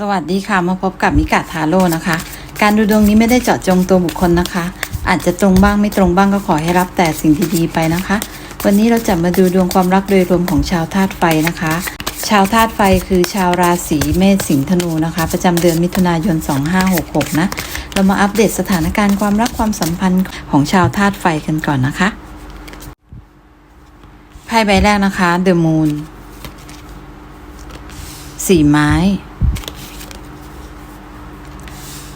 สวัสดีค่ะมาพบกับมิกาทาโร่นะคะ การดูดวงนี้ไม่ได้เจาะจงตัวบุคคลนะคะ อาจจะตรงบ้างไม่ตรงบ้างก็ขอให้รับแต่สิ่งที่ดีไปนะคะ วันนี้เราจะมาดูดวงความรักโดยรวมของชาวธาตุไฟนะคะ ชาวธาตุไฟคือชาวราศีเมษสิงห์ธนูนะคะ ประจำเดือนมิถุนายน 2566 นะ เรามาอัปเดตสถานการณ์ความรักความสัมพันธ์ของชาวธาตุไฟกันก่อนนะคะไพ่ใบแรกนะคะ The Moon สี่ไม้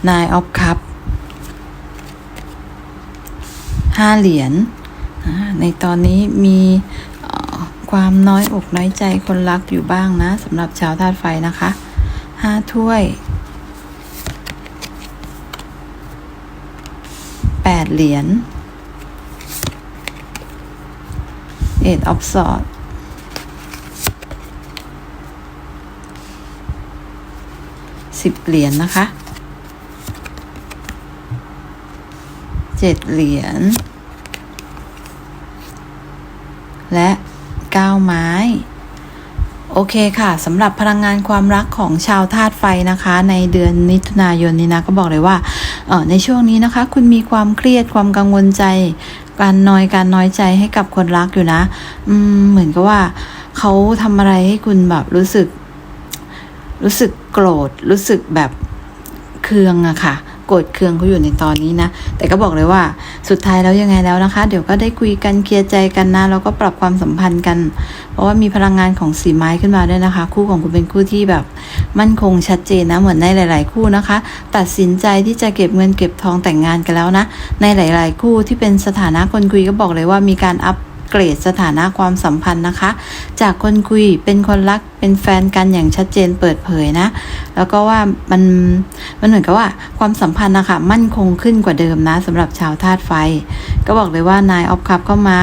Nine of Cup ห้าเหรียญในตอนนี้มีความน้อยอกน้อยใจคนรักอยู่บ้างนะสำหรับชาวธาตุไฟนะคะห้าถ้วยแปดเหรียญ Eight of s w o r d สิบเหรียญนะคะ เจ็ดเหรียญ และเก้าไม้ โอเคค่ะสำหรับพลังงานความรักของชาวธาตุไฟนะคะ ในเดือนมิถุนายนนี้นะก็บอกเลยว่าเออในช่วงนี้นะคะ คุณมีความเครียดความกังวลใจ การนอยการน้อยใจให้กับคนรักอยู่นะ อืมเหมือนกับว่าเขาทำอะไรให้คุณแบบรู้สึก รู้สึกโกรธรู้สึกแบบเคืองอะค่ะ โกรธเคืองเขาอยู่ในตอนนี้นะ แต่ก็บอกเลยว่าสุดท้ายแล้วยังไงแล้วนะคะ เดี๋ยวก็ได้คุยกันเคลียร์ใจกันนะแล้วก็ปรับความสัมพันธ์กัน เพราะว่ามีพลังงานของสีไม้ขึ้นมาด้วยนะคะ คู่ของคุณเป็นคู่ที่แบบ มั่นคงชัดเจนนะเหมือนในหลาย ๆ คู่นะคะ ตัดสินใจที่จะเก็บเงินเก็บทองแต่งงานกันแล้วนะ ในหลาย ๆ คู่ที่เป็นสถานะคนคุยก็บอกเลยว่ามีการอัพ เกรดสถานะความสัมพันธ์นะคะ จากคนคุยเป็นคนรักเป็นแฟนกันอย่างชัดเจนเปิดเผยนะ แล้วก็ว่ามันมันเหมือนกับว่าความสัมพันธ์นะคะมั่นคงขึ้นกว่าเดิมนะสำหรับชาวธาตุไฟ ก็บอกเลยว่านายออฟคัพก็มา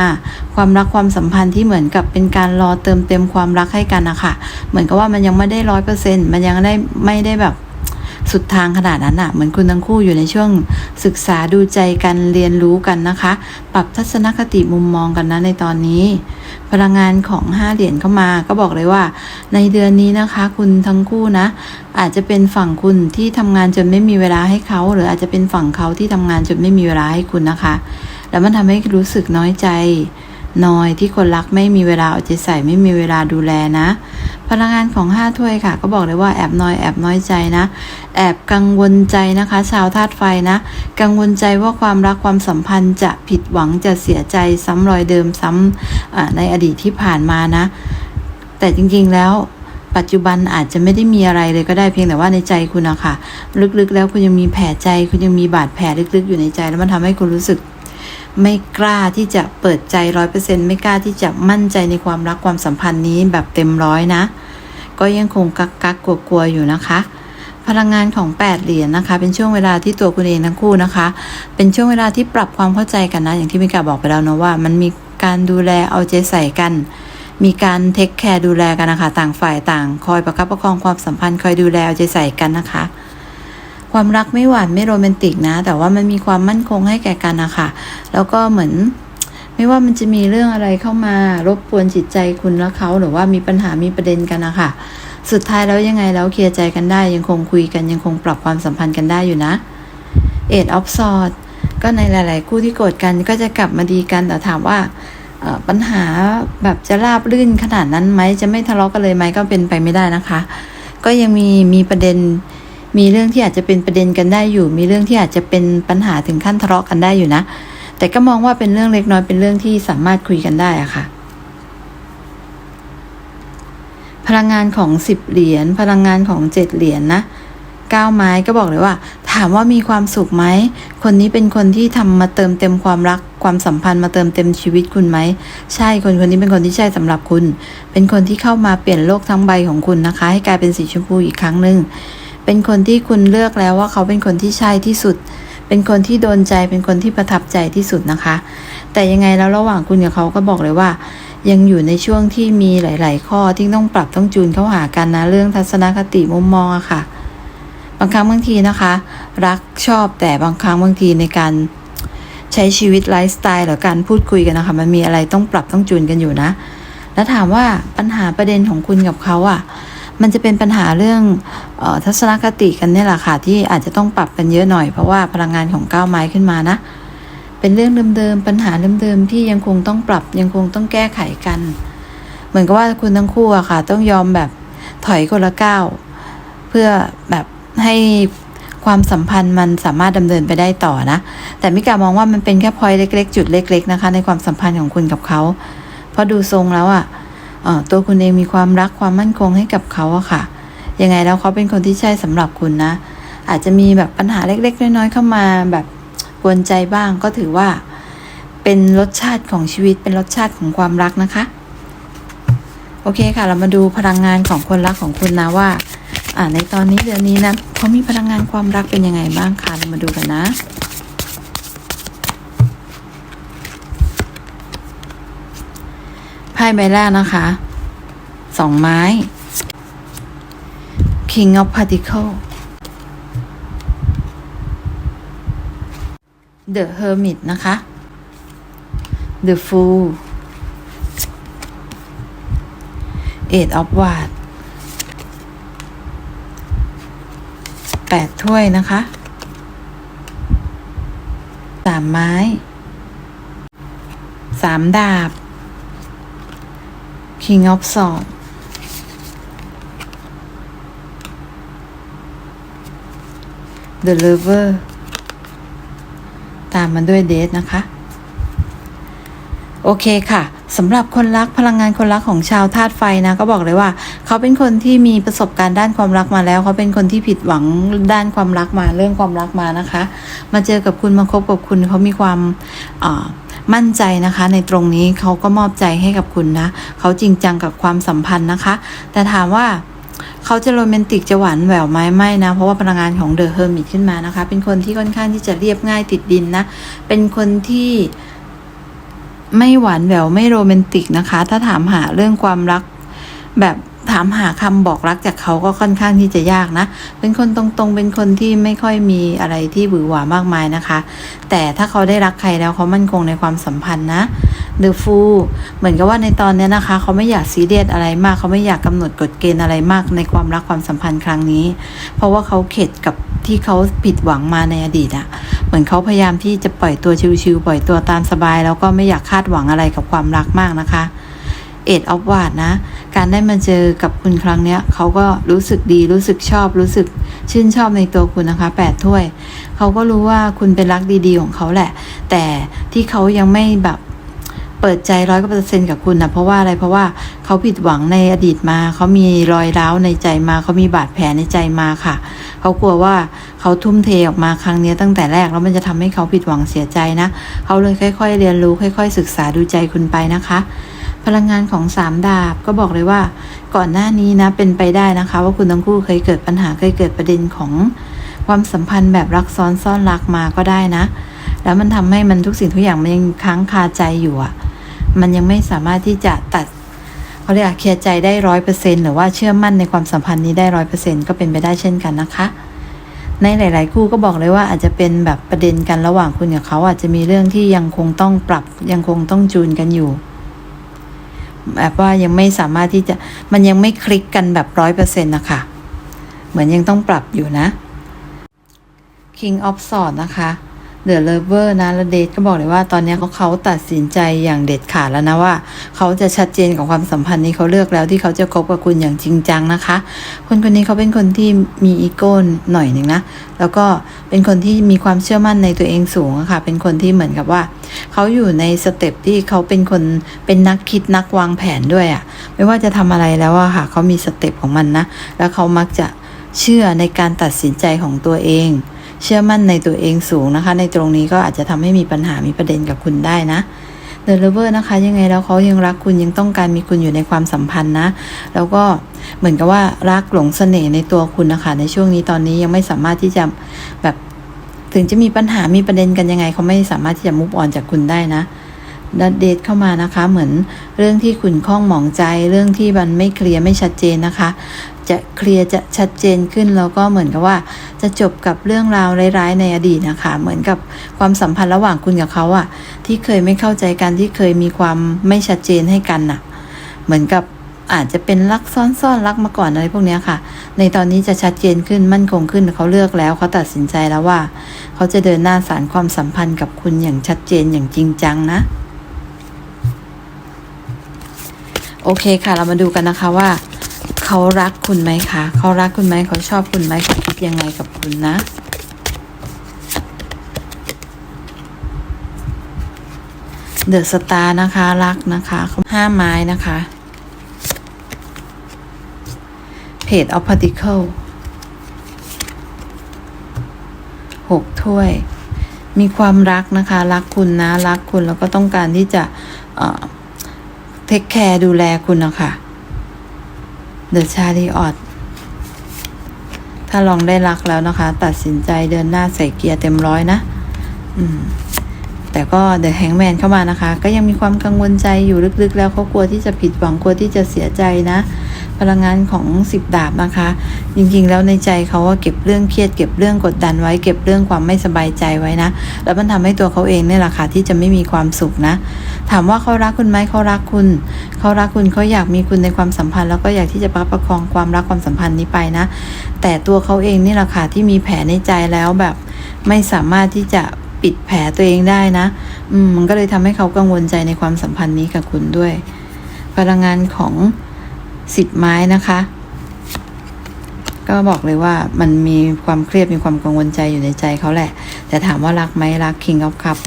ความรักความสัมพันธ์ที่เหมือนกับเป็นการรอเติมเต็มความรักให้กันนะคะเหมือนกับว่ามันยังไม่ได้ร้อยเปอร์เซ็นต์มันยังได้ไม่ได้แบบ สุดทางขนาดนั้นอะเหมือนคุณทั้งคู่อยู่ในช่วงศึกษาดูใจกันเรียนรู้กันนะคะ ปรับทัศนคติมุมมองกันนะในตอนนี้ พลังงานของห้าเหรียญเข้ามาก็บอกเลยว่า ในเดือนนี้นะคะ คุณทั้งคู่นะ อาจจะเป็นฝั่งคุณที่ทำงานจนไม่มีเวลาให้เขา หรืออาจจะเป็นฝั่งเขาที่ทำงานจนไม่มีเวลาให้คุณนะคะ แล้วมันทำให้รู้สึกน้อยใจ นอยที่คนรักไม่มีเวลาเอาใจใส่ไม่มีเวลาดูแลนะพลังงานของห้าถ้วยค่ะ ก็บอกเลยว่าแอบน้อยแอบน้อยใจนะ แอบกังวลใจนะคะ ชาวธาตุไฟนะ กังวลใจว่าความรักความสัมพันธ์จะผิดหวังจะเสียใจซ้ำรอยเดิมซ้ำในอดีตที่ผ่านมานะ แต่จริงๆแล้วปัจจุบันอาจจะไม่ได้มีอะไรเลยก็ได้เพียงแต่ว่าในใจคุณอะค่ะ ลึกๆ แล้วคุณยังมีแผลใจ คุณยังมีบาดแผลลึกๆ อยู่ในใจ แล้วมันทำให้คุณรู้สึก ไม่กล้าที่จะเปิดใจร้อยเปอร์เซ็นไม่กล้าที่จะมั่นใจในความรักความสัมพันธ์นี้แบบเต็มร้อยนะ ก็ยังคงกักกักกลัวกลัวๆอยู่นะคะ พลังงานของแปดเหรียญนะคะ เป็นช่วงเวลาที่ตัวคุณเองทั้งคู่นะคะ เป็นช่วงเวลาที่ปรับความเข้าใจกันนะ อย่างที่มิกาบอกไปแล้วเนอะว่า มันมีการดูแลเอาใจใส่กัน มีการเทคแคร์ดูแลกันนะคะ ต่างฝ่ายต่าง คอยประคับประคองความสัมพันธ์คอยดูแลเอาใจใส่กันนะคะ ความรักไม่หวานไม่โรแมนติกนะ แต่ว่ามันมีความมั่นคงให้แก่กันนะคะแล้วก็เหมือนไม่ว่ามันจะมีเรื่องอะไรเข้ามารบกวนจิตใจคุณและเขาหรือว่ามีปัญหามีประเด็นกันนะคะสุดท้ายแล้วยังไงแล้วเคลียร์ใจกันได้ยังคงคุยกันยังคงปรับความสัมพันธ์กันได้อยู่นะเอ็ดออฟซอดก็ในหลาย ๆ คู่ที่โกรธกันก็จะกลับมาดีกันแต่ถามว่าปัญหาแบบจะราบรื่นขนาดนั้นไหมจะไม่ทะเลาะกันเลยไหมก็เป็นไปไม่ได้นะคะ ก็ยังมีมีประเด็น มีเรื่องที่อาจจะเป็นประเด็นกันได้อยู่ มีเรื่องที่อาจจะเป็นปัญหาถึงขั้นทะเลาะกันได้อยู่นะ แต่ก็มองว่าเป็นเรื่องเล็กน้อยเป็นเรื่องที่สามารถคุยกันได้อะค่ะ พลังงานของสิบเหรียญพลังงานของเจ็ดเหรียญนะเก้าไม้ก็บอกเลยว่า ถามว่ามีความสุขไหม คนนี้เป็นคนที่ทำมาเติมเต็มความรัก ความสัมพันธ์มาเติมเต็มชีวิตคุณไหม ใช่คนคนนี้เป็นคนที่ใช่สำหรับคุณ เป็นคนที่เข้ามาเปลี่ยนโลกทั้งใบของคุณนะคะ ให้กลายเป็นสีชมพูอีกครั้งหนึ่ง เป็นคนที่คุณเลือกแล้วว่าเขาเป็นคนที่ใช่ที่สุด เป็นคนที่โดนใจ เป็นคนที่ประทับใจที่สุดนะคะ แต่ยังไงแล้วระหว่างคุณกับเขาก็บอกเลยว่า ยังอยู่ในช่วงที่มีหลาย ๆ ข้อที่ต้องปรับต้องจูนเข้าหากันนะเรื่องทัศนคติมุมมองอะค่ะ บางครั้งบางทีนะคะ รักชอบแต่บางครั้งบางทีในการใช้ชีวิตไลฟ์สไตล์หรือการพูดคุยกันนะคะ มันมีอะไรต้องปรับต้องจูนกันอยู่นะ แล้วถามว่าปัญหาประเด็นของคุณกับเขาอะ มันจะเป็นปัญหาเรื่องออทัศนคติกันนี่แหละค่ะที่อาจจะต้องปรับกันเยอะหน่อยเพราะว่าพลังงานของก้าวไม้ขึ้นมานะ เป็นเรื่องเดิมๆปัญหาเดิมๆที่ยังคงต้องปรับยังคงต้องแก้ไขกัน เหมือนกับว่าคุณทั้งคู่อะค่ะ ต้องยอมแบบถอยคนละก้าวเพื่อแบบให้ความสัมพันธ์มันสามารถดำเนินไปได้ต่อนะ แต่มิกามองว่ามันเป็นแค่พอยเล็กๆ จุดเล็ก ๆ นะคะ ในความสัมพันธ์ของคุณกับเขา เพราะดูทรงแล้วอะ่ะ ตัวคุณเองมีความรักความมั่นคงให้กับเขาอะค่ะ ยังไงแล้วเขาเป็นคนที่ใช่สำหรับคุณนะ อาจจะมีแบบปัญหาเล็ก ๆ น้อยๆเข้ามาแบบกวนใจบ้างก็ถือว่า เป็นรสชาติของชีวิตเป็นรสชาติของความรักนะคะ โอเคค่ะ เรามาดูพลังงานของคนรักของคุณนะว่าอ่าในตอนนี้เดือนนี้นะเขามีพลังงานความรักเป็นยังไงบ้างคะเรามาดูกันนะ ไพ่ใบแรกนะคะสองไม้ King of Particle The Hermit นะคะ The Fool Eight of Wands แปดถ้วยนะคะสามไม้สามดาบ King of Swords The Lover ตามมาด้วยเดทนะคะ โอเคค่ะสำหรับคนรักพลังงานคนรักของชาวธาตุไฟนะ ก็บอกเลยว่า เขาเป็นคนที่มีประสบการณ์ด้านความรักมาแล้ว เขาเป็นคนที่ผิดหวังด้านความรักมาเรื่องความรักมานะคะ มาเจอกับคุณมาคบกับคุณเขามีความอ่า มั่นใจนะคะ ในตรงนี้เขาก็มอบใจให้กับคุณนะ เขาจริงจังกับความสัมพันธ์นะคะ แต่ถามว่าเขาจะโรแมนติกจะหวานแหววไหมไม่นะ เพราะว่าพลังงานของเดอะเฮอร์มิตขึ้นมานะคะ เป็นคนที่ค่อนข้างที่จะเรียบง่ายติดดินนะ เป็นคนที่ไม่หวานแหววไม่โรแมนติกนะคะ ถ้าถามหาเรื่องความรักแบบ ถามหาคำบอกรักจากเขาก็ค่อนข้างที่จะยากนะ เป็นคนตรงๆ เป็นคนที่ไม่ค่อยมีอะไรที่หวือหวามากมายนะคะ แต่ถ้าเขาได้รักใครแล้วเขามั่นคงในความสัมพันธ์นะเดอะฟูเหมือนกับว่าในตอนนี้นะคะ เขาไม่อยากซีเรียสอะไรมาก เขาไม่อยากกำหนดกฎเกณฑ์อะไรมากในความรักความสัมพันธ์ครั้งนี้ เพราะว่าเขาเข็ดกับที่เขาผิดหวังมาในอดีตอะเหมือนเขาพยายามที่จะปล่อยตัวชิวๆปล่อยตัวตามสบาย แล้วก็ไม่อยากคาดหวังอะไรกับความรักมากนะคะ เอ็ดออฟวาดนะ การได้มาเจอกับคุณครั้งเนี้ยเขาก็รู้สึกดีรู้สึกชอบ รู้สึกชื่นชอบในตัวคุณนะคะแปดถ้วย เขาก็รู้ว่าคุณเป็นรักดีๆของเขาแหละ แต่ที่เขายังไม่แบบเปิดใจร้อยเปอร์เซ็นต์กับคุณนะเพราะว่าอะไรเพราะว่าเขาผิดหวังในอดีตมาเขามีรอยร้าวในใจมาเขามีบาดแผลในใจมาค่ะ เขากลัวว่าเขาทุ่มเทออกมาครั้งนี้ตั้งแต่แรกแล้วมันจะทำให้เขาผิดหวังเสียใจนะ เขาเลยค่อย ๆ เรียนรู้ค่อย ๆ ศึกษาดูใจคุณไปนะคะ พลังงานของสามดาบก็บอกเลยว่า ก่อนหน้านี้นะเป็นไปได้นะคะ ว่าคุณทั้งคู่เคยเกิดปัญหาเคยเกิดประเด็นของความสัมพันธ์แบบรักซ้อนซ่อนรักมาก็ได้นะ แล้วมันทำให้มันทุกสิ่งทุกอย่างมันยังค้างคาใจอยู่อะมันยังไม่สามารถที่จะตัดเขาเรียกเคลียร์ใจได้ร้อยเปอร์เซ็นหรือว่าเชื่อมั่นในความสัมพันธ์นี้ได้ร้อยเปอร์เซ็นก็เป็นไปได้เช่นกันนะคะ ในหลาย ๆ คู่ก็บอกเลยว่าอาจจะเป็นแบบประเด็นกันระหว่างคุณกับเขาอาจจะมีเรื่องที่ยังคงต้องปรับยังคงต้องจูนกันอยู่ แบบว่ายังไม่สามารถที่จะมันยังไม่คลิกกันแบบร้อยเปอร์เซ็นต์นะคะเหมือนยังต้องปรับอยู่นะ King of Swords นะคะ The Lover นะแล้วเดทก็บอกเลยว่าตอนนี้เขาเขาตัดสินใจอย่างเด็ดขาดแล้วนะว่า เขาจะชัดเจนกับความสัมพันธ์นี้เขาเลือกแล้วที่เขาจะคบกับคุณอย่างจริงจังนะคะ คนคนนี้เขาเป็นคนที่มีอีโก้หน่อยหนึ่งนะแล้วก็เป็นคนที่มีความเชื่อมั่นในตัวเองสูงะค่ะ เป็นคนที่เหมือนกับว่า เขาอยู่ในสเต็ปที่เขาเป็นคนเป็นนักคิดนักวางแผนด้วยอะไม่ว่าจะทำอะไรแล้วอะค่ะ เขามีสเต็ปของมันนะ แล้วเขามักจะเชื่อในการตัดสินใจของตัวเอง เชื่อมั่นในตัวเองสูงนะคะ ในตรงนี้ก็อาจจะทำให้มีปัญหามีประเด็นกับคุณได้นะเดอะเลเวอร์นะคะ ยังไงแล้วเขายังรักคุณยังต้องการมีคุณอยู่ในความสัมพันธ์นะ แล้วก็เหมือนกับว่ารักหลงเสน่ห์ในตัวคุณนะคะ ในช่วงนี้ตอนนี้ยังไม่สามารถที่จะแบบถึงจะมีปัญหามีประเด็นกันยังไงเขาไม่สามารถที่จะมุฟออนจากคุณได้นะดัดเดทเข้ามานะคะ เหมือนเรื่องที่ขุนข้องหมองใจ เรื่องที่มันไม่เคลียร์ไม่ชัดเจนนะคะ จะเคลียร์จะชัดเจนขึ้นแล้วก็เหมือนกับว่า จะจบกับเรื่องราวร้ายๆในอดีตนะคะ เหมือนกับความสัมพันธ์ระหว่างคุณกับเขาอะที่เคยไม่เข้าใจกันที่เคยมีความไม่ชัดเจนให้กันน่ะ เหมือนกับอาจจะเป็นรักซ้อนซ่อนรักมาก่อนอะไรพวกนี้ค่ะ ในตอนนี้จะชัดเจนขึ้นมั่นคงขึ้นเขาเลือกแล้วเขาตัดสินใจแล้วว่า เขาจะเดินหน้าสารความสัมพันธ์กับคุณอย่างชัดเจนอย่างจริงจังนะโอเคค่ะ เรามาดูกันนะคะว่า เขารักคุณไหมคะ เขารักคุณไหม เขาชอบคุณไหมเขาคิดยังไงกับคุณนะ เดอะสตาร์นะคะ รักนะคะห้าไม้นะคะเพจ of particle หกถ้วย มีความรักนะคะ รักคุณนะ รักคุณแล้วก็ต้องการที่จะเทคแคร์ดูแลคุณนะคะ เดอะชาริออตถ้าลองได้รักแล้วนะคะ ตัดสินใจเดินหน้าใส่เกียร์เต็มร้อยนะอืมแต่ก็เดอะแฮงแมนเข้ามานะคะ ก็ยังมีความกังวลใจอยู่ลึกๆ แล้วเขากลัวที่จะผิดหวังกลัวที่จะเสียใจนะ พลังงานของสิบดาบนะคะ จริงๆ แล้วในใจเขาว่าเก็บเรื่องเครียดเก็บเรื่องกดดันไว้ เก็บเรื่องความไม่สบายใจไว้นะ แล้วมันทำให้ตัวเขาเองเนี่ยแหละค่ะที่จะไม่มีความสุขนะ ถามว่าเขารักคุณไหมเขารักคุณเขารักคุณเขาอยากมีคุณในความสัมพันธ์ แล้วก็อยากที่จะประประคองความรักความสัมพันธ์นี้ไปนะ แต่ตัวเขาเองนี่แหละค่ะที่มีแผลในใจแล้วแบบ ไม่สามารถที่จะปิดแผลตัวเองได้นะ อืมมันก็เลยทำให้เขากังวลใจในความสัมพันธ์นี้กับคุณด้วย พลังงานของ สิบไม้นะคะ ก็บอกเลยว่ามันมีความเครียดมีความกังวลใจอยู่ในใจเขาแหละ แต่ถามว่ารักไหมรัก King of Cup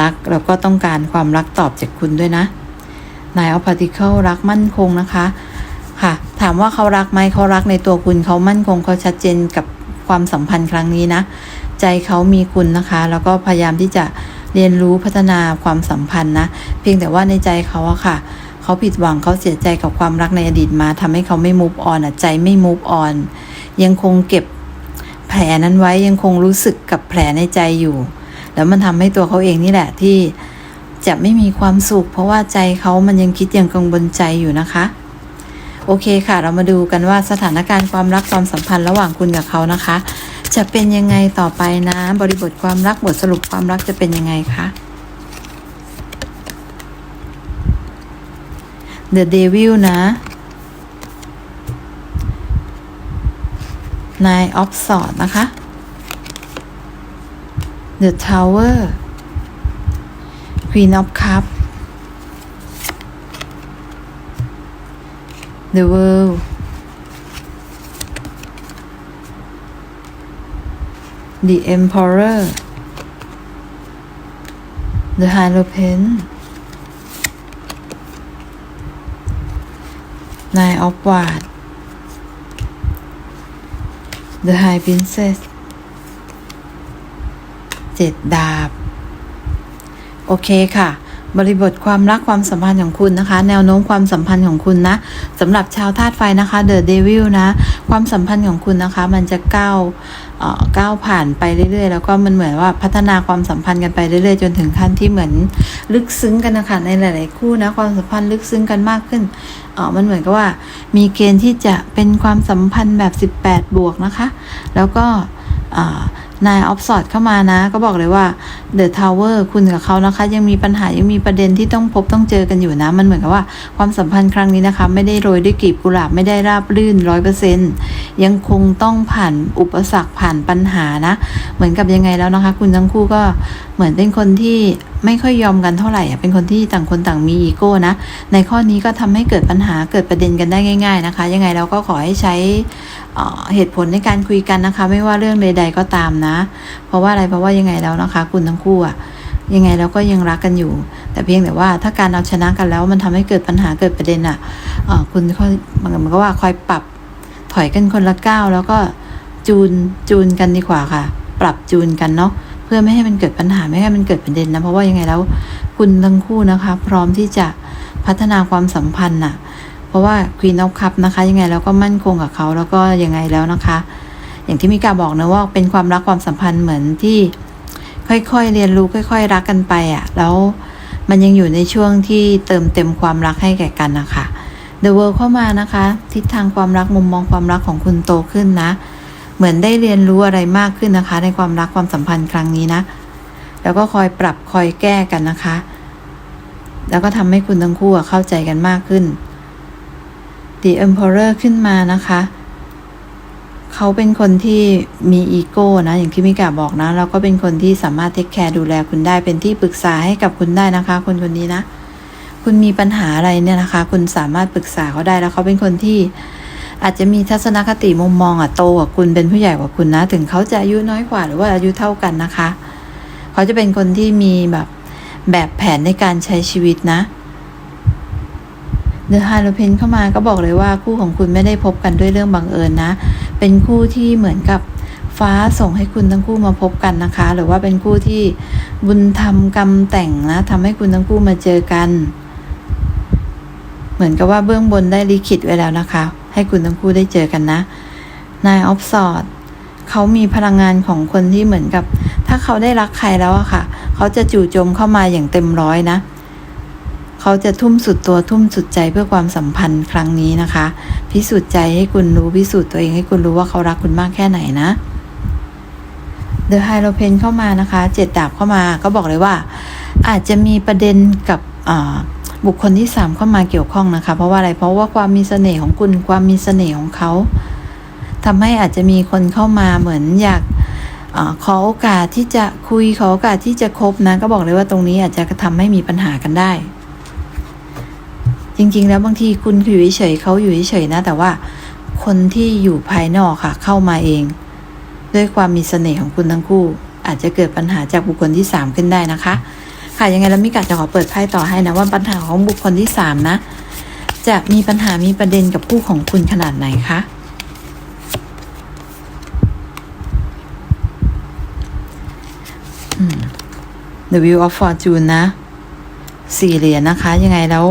รักแล้วก็ต้องการความรักตอบจากคุณด้วยนะ Nine of Particle รักมั่นคงนะคะ ค่ะ ถามว่าเขารักไหมเขารักในตัวคุณเขามั่นคงเขาชัดเจนกับความสัมพันธ์ครั้งนี้นะ ใจเขามีคุณนะคะ แล้วก็พยายามที่จะเรียนรู้พัฒนาความสัมพันธ์นะ เพียงแต่ว่าในใจเขาอะค่ะ เขาผิดหวังเขาเสียใจกับความรักในอดีตมาทำให้เขาไม่มูฟออนอะใจไม่มูฟออนยังคงเก็บแผลนั้นไว้ยังคงรู้สึกกับแผลในใจอยู่ แล้วมันทำให้ตัวเขาเองนี่แหละที่จะไม่มีความสุข เพราะว่าใจเขามันยังคิดยังกังวลใจอยู่นะคะ โอเคค่ะ เรามาดูกันว่าสถานการณ์ความรักความสัมพันธ์ระหว่างคุณกับเขานะคะ จะเป็นยังไงต่อไปนะ บริบทความรักบทสรุปความรักจะเป็นยังไงคะ The Devil นะ Nine of Swords นะคะ The Tower Queen of Cup The World The Emperor The Hierophant Nine of Wands The High Princess เจ็ดดาบ โอเคค่ะ บริบทความรักความสัมพันธ์ของคุณนะคะ แนวโน้มความสัมพันธ์ของคุณนะสำหรับชาวธาตุไฟนะคะเดอะเดวิลนะความสัมพันธ์ของคุณนะคะ มันจะก้าวเอ่อก้าวผ่านไปเรื่อยๆ แล้วก็มันเหมือนว่าพัฒนาความสัมพันธ์กันไปเรื่อยๆ จนถึงขั้นที่เหมือนลึกซึ้งกันนะคะในหลาย ๆ คู่นะความสัมพันธ์ลึกซึ้งกันมากขึ้นเออมันเหมือนกับว่ามีเกณฑ์ที่จะเป็นความสัมพันธ์แบบ 18 บวกนะคะ แล้วก็อ่า นายออฟสอดเข้ามานะ ก็บอกเลยว่าเดอะทาวเวอร์คุณกับเขานะคะ ยังมีปัญหายังมีประเด็นที่ต้องพบต้องเจอกันอยู่นะ มันเหมือนกับว่าความสัมพันธ์ครั้งนี้นะคะ ไม่ได้โรยด้วยกลีบกุหลาบไม่ได้ราบรื่นร้อยเปอร์เซ็นต์ ยังคงต้องผ่านอุปสรรคผ่านปัญหานะ เหมือนกับยังไงแล้วนะคะ คุณทั้งคู่ก็เหมือนเป็นคนที่ไม่ค่อยยอมกันเท่าไหร่เป็นคนที่ต่างคนต่างมีอีโก้นะ ในข้อนี้ก็ทำให้เกิดปัญหาเกิดประเด็นกันได้ง่าย ๆนะคะ ยังไงเราก็ขอให้ใช้เหตุผลในการคุยกันนะคะ ไม่ว่าเรื่องใด ๆก็ตามนะ เพราะว่าอะไรเพราะว่ายังไงแล้วนะคะ คุณทั้งคู่อะยังไงเราก็ยังรักกันอยู่ แต่เพียงแต่ว่าถ้าการเอาชนะกันแล้วมันทำให้เกิดปัญหาเกิดประเด็นอะเอ่อคุณค่อยมันก็ว่าคอยปรับ อยกันคนละก้าวแล้วก็จูนจูนกันดีกว่าค่ะ ปรับจูนกันเนาะเพื่อไม่ให้มันเกิดปัญหาไม่ให้มันเกิดประเด็นนะเพราะว่ายังไงแล้ว คุณทั้งคู่นะคะ พร้อมที่จะพัฒนาความสัมพันธ์น่ะ เพราะว่า Queen of Cup นะคะ ยังไงแล้วก็มั่นคงกับเขาแล้วก็ยังไงแล้วนะคะ อย่างที่มิกาบอกนะว่าเป็นความรักความสัมพันธ์เหมือนที่ค่อยๆ เรียนรู้ค่อย ๆ รักกันไปอะ่ะ แล้วมันยังอยู่ในช่วงที่เติมเต็มความรักให้แก่กันนะคะ The World เข้ามานะคะ ทิศทางความรักมุมมองความรักของคุณโตขึ้นนะ เหมือนได้เรียนรู้อะไรมากขึ้นนะคะ ในความรักความสัมพันธ์ครั้งนี้นะ แล้วก็คอยปรับคอยแก้กันนะคะ แล้วก็ทำให้คุณทั้งคู่เข้าใจกันมากขึ้น The Emperor ขึ้นมานะคะ เขาเป็นคนที่มีอีโก้นะ อย่างที่มิกาบอกนะ แล้วก็เป็นคนที่สามารถเทคแคร์ดูแลคุณได้เป็นที่ปรึกษาให้กับคุณได้นะคะ คนคนนี้นะ คุณมีปัญหาอะไรเนี่ยนะคะ คุณสามารถปรึกษาเขาได้แล้วเขาเป็นคนที่อาจจะมีทัศนคติมุมมองอะโตกว่าคุณเป็นผู้ใหญ่กว่าคุณนะ ถึงเขาจะอายุน้อยกว่าหรือว่าอายุเท่ากันนะคะ เขาจะเป็นคนที่มีแบบแบบแผนในการใช้ชีวิตนะเดอะฮาโลเพนเข้ามาก็บอกเลยว่าคู่ของคุณไม่ได้พบกันด้วยเรื่องบังเอิญนะ เป็นคู่ที่เหมือนกับฟ้าส่งให้คุณทั้งคู่มาพบกันนะคะ หรือว่าเป็นคู่ที่บุญทำกรรมแต่งนะทำให้คุณทั้งคู่มาเจอกัน เหมือนกับว่าเบื้องบนได้ลิขิตไว้แล้วนะคะ ให้คุณทั้งคู่ได้เจอกันนะ นายออฟสอดเขามีพลังงานของคนที่เหมือนกับ ถ้าเขาได้รักใครแล้วอะค่ะ เขาจะจู่โจมเข้ามาอย่างเต็มร้อยนะ เขาจะทุ่มสุดตัวทุ่มสุดใจเพื่อความสัมพันธ์ครั้งนี้นะคะ พิสูจน์ใจให้คุณรู้พิสูจน์ตัวเองให้คุณรู้ว่าเขารักคุณมากแค่ไหนนะเดอะไฮโลเพนเข้ามานะคะ เจ็ดดาบเข้ามาก็บอกเลยว่า อาจจะมีประเด็นกับ บุคคลที่สามเข้ามาเกี่ยวข้องนะคะ เพราะว่าอะไรเพราะว่าความมีเสน่ห์ของคุณความมีเสน่ห์ของเขาทำให้อาจจะมีคนเข้ามาเหมือนอยากอขอโอกาสที่จะคุยขอโอกาสที่จะคบนะ ก็บอกเลยว่าตรงนี้อาจจะทำให้มีปัญหากันได้ จริง ๆ แล้วบางทีคุณอยู่เฉยๆเขาอยู่เฉยๆนะ แต่ว่าคนที่อยู่ภายนอกค่ะ เข้ามาเอง ด้วยความมีเสน่ห์ของคุณทั้งคู่ อาจจะเกิดปัญหาจากบุคคลที่สามขึ้นได้นะคะ ค่ะยังไงแล้วมิกาจะขอเปิดไพ่ต่อให้นะว่าปัญหาของบุคคลที่สามนะจะมีปัญหามีประเด็นกับคู่ของคุณขนาดไหนคะอืม The Wheel of Fortune นะสี่เหรียญนะคะ ยังไงแล้ว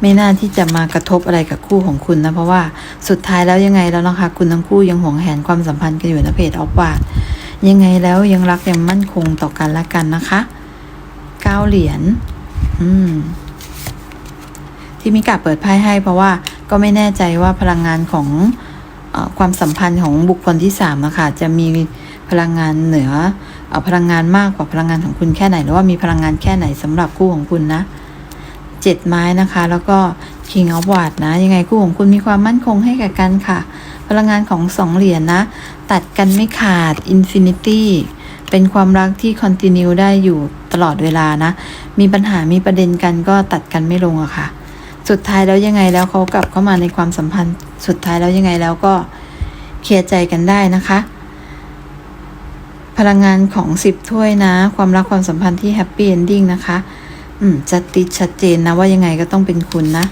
ไม่น่าที่จะมากระทบอะไรกับคู่ของคุณนะ เพราะว่าสุดท้ายแล้วยังไงแล้วนะคะ คุณทั้งคู่ยังห่วงแหนความสัมพันธ์กันอยู่นะเพจออฟวาดยังไงแล้วยังรักยังมั่นคงต่อกันและกันนะคะ ก้าเหรียญอืมที่มิกาเปิดไพ่ให้ เพราะว่าก็ไม่แน่ใจว่าพลังงานของอความสัมพันธ์ของบุคคลที่สามนะคะจะมีพลังงานเหนืออพลังงานมากกว่าพลังงานของคุณแค่ไหน หรือว่ามีพลังงานแค่ไหนสำหรับคู่ของคุณนะเจ็ดไม้นะคะ แล้วก็ King of w a d นะ ยังไงคู่ของคุณมีความมั่นคงให้กับกันค่ะ พลังงานของสองเหรียญนะตัดกันไม่ขาด Infinity เป็นความรักที่ continue ได้อยู่ ตลอดเวลานะ มีปัญหามีประเด็นกันก็ตัดกันไม่ลงอะค่ะ สุดท้ายแล้วยังไงแล้วเขากลับเข้ามาในความสัมพันธ์ สุดท้ายแล้วยังไงแล้วก็เคลียร์ใจกันได้นะคะ พลังงานของสิบถ้วยนะ ความรักความสัมพันธ์ที่แฮปปี้เอนดิ้งนะคะ อืมจะติดชัดเจนนะว่ายังไงก็ต้องเป็นคุณนะ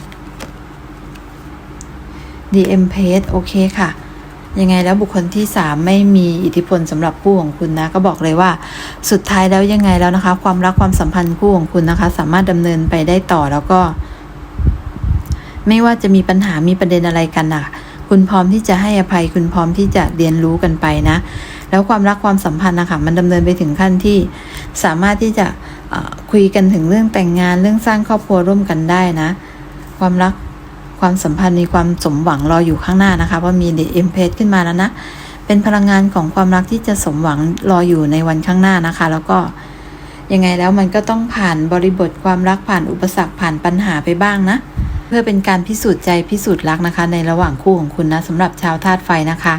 DM Page โอเคค่ะ ยังไงแล้วบุคคลที่สามไม่มีอิทธิพลสำหรับคู่ของคุณนะ ก็บอกเลยว่าสุดท้ายแล้วยังไงแล้วนะคะ ความรักความสัมพันธ์คู่ของคุณนะคะ สามารถดำเนินไปได้ต่อแล้วก็ ไม่ว่าจะมีปัญหามีประเด็นอะไรกันน่ะคุณพร้อมที่จะให้อภัย คุณพร้อมที่จะเรียนรู้กันไปนะ แล้วความรักความสัมพันธ์นะคะมันดำเนินไปถึงขั้นที่ สามารถที่จะคุยกันถึงเรื่องแต่งงานเรื่องสร้างครอบครัวร่วมกันได้นะ ความรัก ความสัมพันธ์มีความสมหวังรออยู่ข้างหน้านะคะว่ามีเดเอ็มเพขึ้นมาแล้วนะเป็นพลังงานของความรักที่จะสมหวังรออยู่ในวันข้างหน้านะคะ แล้วก็ยังไงแล้วมันก็ต้องผ่านบริบทความรักผ่านอุปสรรคผ่านปัญหาไปบ้างนะ เพื่อเป็นการพิสูจน์ใจพิสูจน์รักนะคะ ในระหว่างคู่ของคุณนะสำหรับชาวธาตุไฟนะคะ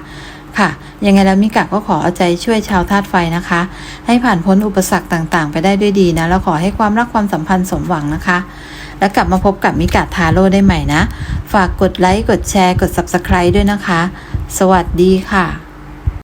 ค่ะยังไงแล้วมิกะก็ขอเอาใจช่วยชาวธาตุไฟนะคะ ให้ผ่านพ้นอุปสรรคต่างๆ ไปได้ด้วยดีนะ แล้วขอให้ความรักความสัมพันธ์สมหวังนะคะ แล้วกลับมาพบกับมิกาทาโร่ได้ใหม่นะ ฝากกดไลค์ กดแชร์ กด Subscribe ด้วยนะคะ สวัสดีค่ะ